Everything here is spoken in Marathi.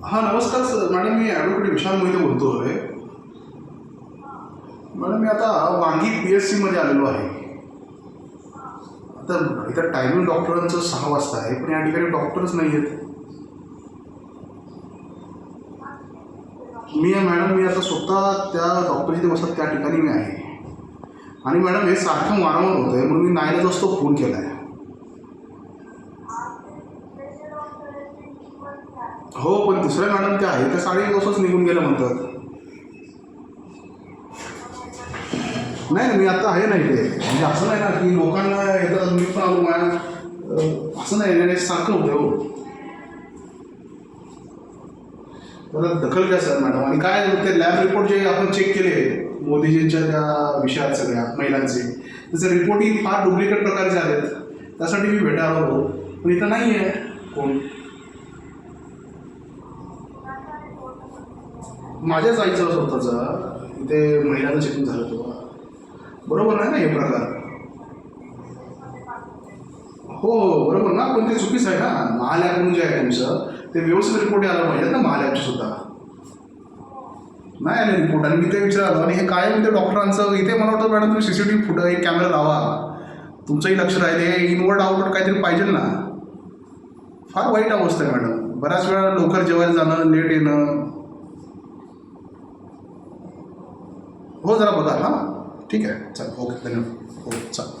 हां नमस्कार सर. मॅडम मी ॲडव्होकेट विशाल मोहिते बोलतो आहे मॅडम मी आता वांगी पी एच सीमध्ये आलेलो आहे. आता इथं टायमिंग डॉक्टरांचं सहा वाजता आहे पण या ठिकाणी डॉक्टरच नाही आहेत. मी आहे मॅडम मी आता स्वतः त्या डॉक्टर जिथे बसतात त्या ठिकाणी मी आहे. आणि मॅडम हे सारखं वारंवार होतं आहे म्हणून मी नाईलाच असतो फोन केला आहे हो पण दुसऱ्या मॅडम त्या आहे? त्या साडे दिवसच निघून गेलं म्हणतात. नाही नाही, मी आता आहे नाही ते म्हणजे असं नाही ना की लोकांना येतात मी पण आलो माझ्या असं नाही नाही सारखं होतं हो. जरा दखल घ्या सर मॅडम. आणि काय ते लॅब रिपोर्ट जे आपण चेक केले मोदीजींच्या त्या विषयात सगळ्या महिलांचे त्याचे रिपोर्टही फार डुप्लिकेट प्रकारचे आलेत त्यासाठी मी भेटायला आलो. पण इथं नाही आहे कोण. माझ्याच आईचं स्वतःचा. इथे महिलांना चेकिंग झालं तेव्हा बरोबर नाही ना हे प्रकार? हो, हो बरोबर ना? पण ते चुकीचं आहे ना? महालॅब म्हणून जे आहे तुमचं ते व्यवस्थित रिपोर्ट यायला पाहिजे ना महालॅबचे सुद्धा. नाही आले रिपोर्ट आणि मी ते विचारलं आणि हे काय म्हणते डॉक्टरांचं इथे मला वाटतं मॅडम तुम्ही सी सी टी व्ही फुट एक कॅमेरा लावा. तुमचंही लक्ष राहील हे इनवर्ड आउटवर्ड काहीतरी पाहिजे ना. फार वाईट अवस्था आहे मॅडम. बऱ्याच वेळा लवकर जेवायला जाणं लेट येणं हो जरा बघा हां. ठीक आहे. चल ओके धन्यवाद. हो चल.